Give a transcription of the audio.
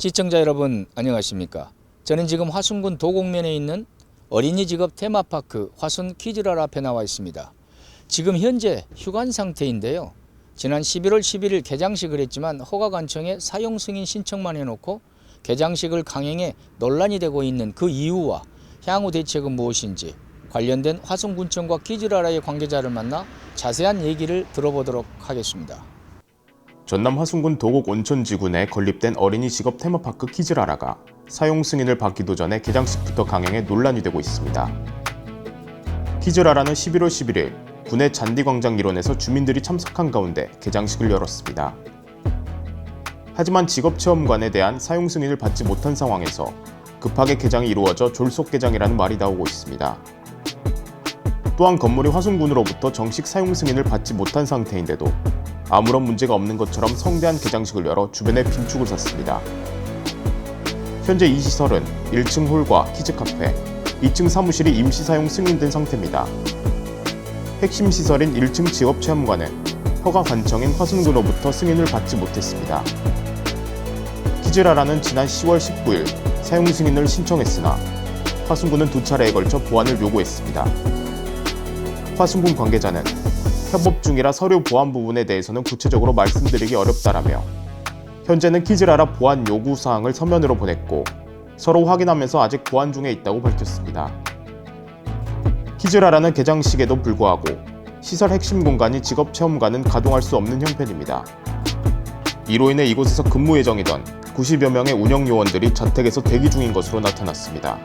시청자 여러분 안녕하십니까? 저는 지금 화순군 도곡면에 있는 어린이 직업 테마파크 화순 키즈랄 앞에 나와 있습니다. 지금 현재 휴관 상태인데요. 지난 11월 11일 개장식을 했지만 허가 관청에 사용 승인 신청만 해놓고 개장식을 강행해 논란이 되고 있는 그 이유와 향후 대책은 무엇인지 관련된 화순군청과 키즈랄라의 관계자를 만나 자세한 얘기를 들어보도록 하겠습니다. 전남 화순군 도곡 온천지구 에 건립된 어린이 직업 테마파크 키즈라라가 사용 승인을 받기도 전에 개장식부터 강행해 논란이 되고 있습니다. 키즈라라는 11월 11일 군의 잔디광장 일원에서 주민들이 참석한 가운데 개장식을 열었습니다. 하지만 직업체험관에 대한 사용 승인을 받지 못한 상황에서 급하게 개장이 이루어져 졸속 개장이라는 말이 나오고 있습니다. 또한 건물이 화순군으로부터 정식 사용 승인을 받지 못한 상태인데도 아무런 문제가 없는 것처럼 성대한 개장식을 열어 주변에 빈축을 샀습니다. 현재 이 시설은 1층 홀과 키즈 카페, 2층 사무실이 임시 사용 승인된 상태입니다. 핵심 시설인 1층 직업 체험관은 허가 관청인 화순군으로부터 승인을 받지 못했습니다. 키즈라라는 지난 10월 19일 사용 승인을 신청했으나 화순군은 두 차례에 걸쳐 보완을 요구했습니다. 화순군 관계자는 협업 중이라 서류 보완 부분에 대해서는 구체적으로 말씀드리기 어렵다라며 현재는 키즈라라 보완 요구 사항을 서면으로 보냈고 서로 확인하면서 아직 보완 중에 있다고 밝혔습니다. 키즈라라는 개장식에도 불구하고 시설 핵심 공간이 직업 체험관은 가동할 수 없는 형편입니다. 이로 인해 이곳에서 근무 예정이던 90여 명의 운영 요원들이 자택에서 대기 중인 것으로 나타났습니다.